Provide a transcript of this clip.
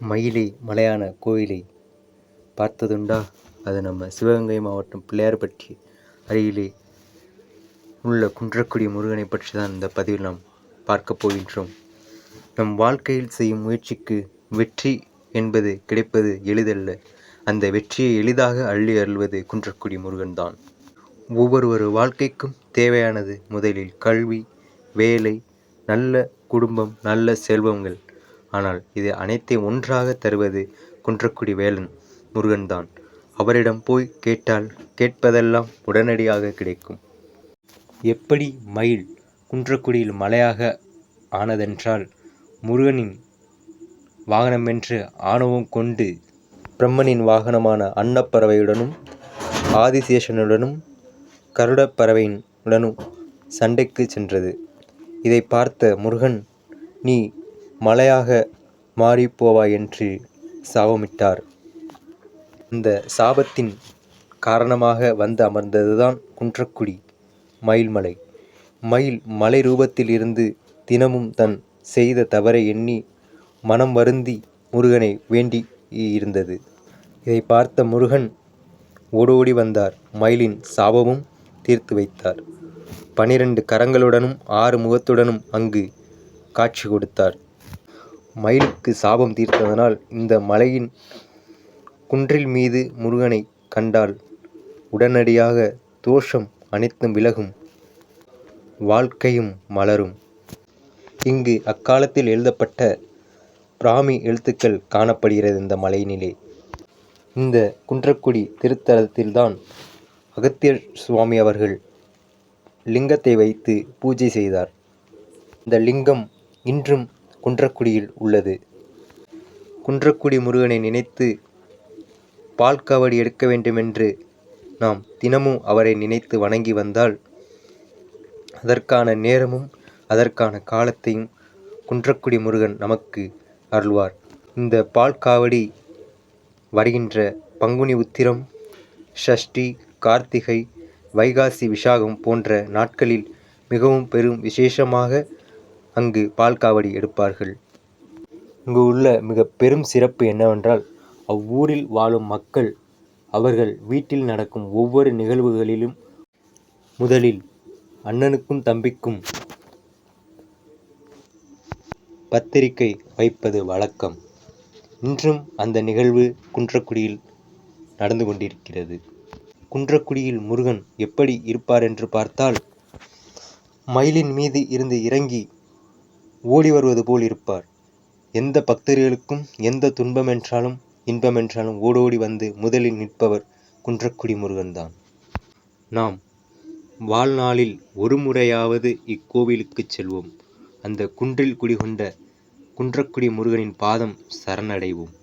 மயிலை மலையான கோயிலை பார்த்ததுண்டா? அது நம்ம சிவகங்கை மாவட்டம் பிள்ளையார்பட்டி அருகிலே உள்ள குன்றக்குடி முருகனை பற்றி தான் இந்த பதிவில் நாம் பார்க்க போகின்றோம். நம் வாழ்க்கையில் செய்யும் முயற்சிக்கு வெற்றி என்பது கிடைப்பது எளிதல்ல. அந்த வெற்றியை எளிதாக அள்ளி அருள்வது குன்றக்குடி முருகன் தான் ஒவ்வொருவரு வாழ்க்கைக்கும் தேவையானது முதலில் கல்வி வேலை நல்ல குடும்பம் நல்ல செல்வங்கள். ஆனால் இது அனைத்தையும் ஒன்றாக தருவது குன்றக்குடி வேலன் முருகன்தான். அவரிடம் போய் கேட்டால் கேட்பதெல்லாம் உடனடியாக கிடைக்கும். எப்படி மயில் குன்றக்குடியில் மலையாக ஆனதென்றால் முருகனின் வாகனமென்று ஆணவம் கொண்டு பிரம்மனின் வாகனமான அன்னப்பறவையுடனும் ஆதிசேஷனுடனும் கருடப்பறவையினுடனும் சண்டைக்கு சென்றது. இதை பார்த்த முருகன் நீ மலையாக மாறிப்போவாய் என்று சாபமிட்டார். இந்த சாபத்தின் காரணமாக வந்து அமர்ந்ததுதான் குன்றக்குடி மயில்மலை. மயில் மலை ரூபத்தில் இருந்து தினமும் தன் செய்த தவறை எண்ணி மனம் வருந்தி முருகனை வேண்டி இருந்தது இதை பார்த்த முருகன் ஓடோடி வந்தார். மயிலின் சாபமும் தீர்த்து வைத்தார். பனிரெண்டு கரங்களுடனும் ஆறு முகத்துடனும் அங்கு காட்சி கொடுத்தார். மயிலுக்கு சாபம் தீர்த்ததனால் இந்த மலையின் குன்றில் மீது முருகனை கண்டால் உடனடியாக தோஷம் அனைத்தும் விலகும். வாழ்க்கையும் மலரும். இங்கு அக்காலத்தில் எழுதப்பட்ட பிராமி எழுத்துக்கள் காணப்படுகிறது இந்த மலையினிலே. இந்த குன்றக்குடி திருத்தலத்தில்தான் அகத்தியர் சுவாமி அவர்கள் லிங்கத்தை வைத்து பூஜை செய்தார். இந்த லிங்கம் இன்றும் குன்றக்குடியில் உள்ளது. குன்றக்குடி முருகனை நினைத்து பால் காவடி எடுக்க வேண்டுமென்று நாம் தினமும் அவரை நினைத்து வணங்கி வந்தால் அதற்கான நேரமும் அதற்கான காலத்தையும் குன்றக்குடி முருகன் நமக்கு அருள்வார். இந்த பால் காவடி வருகின்ற பங்குனி உத்திரம் ஷஷ்டி கார்த்திகை வைகாசி விசாகம் போன்ற நாட்களில் மிகவும் பெரும் விசேஷமாக அங்கு பால்காவடி எடுப்பார்கள். இங்கு உள்ள மிக பெரும் சிறப்பு என்னவென்றால் அவ்வூரில் வாழும் மக்கள் அவர்கள் வீட்டில் நடக்கும் ஒவ்வொரு நிகழ்வுகளிலும் முதலில் அண்ணனுக்கும் தம்பிக்கும் பத்திரிகை வைப்பது வழக்கம். இன்றும் அந்த நிகழ்வு குன்றக்குடியில் நடந்து கொண்டிருக்கிறது. குன்றக்குடியில் முருகன் எப்படி இருப்பார் என்று பார்த்தால் மயிலின் மீது இருந்து இறங்கி ஓடி வருவது போல் இருப்பார். எந்த பக்தர்களுக்கும் எந்த துன்பமென்றாலும் இன்பமென்றாலும் ஓடோடி வந்து முதலில் நிற்பவர் குன்றக்குடி முருகன்தான். நாம் வாழ்நாளில் ஒரு முறையாவது இக்கோவிலுக்கு செல்வோம். அந்த குன்றில் குடிகொண்ட குன்றக்குடி முருகனின் பாதம் சரணடைவோம்.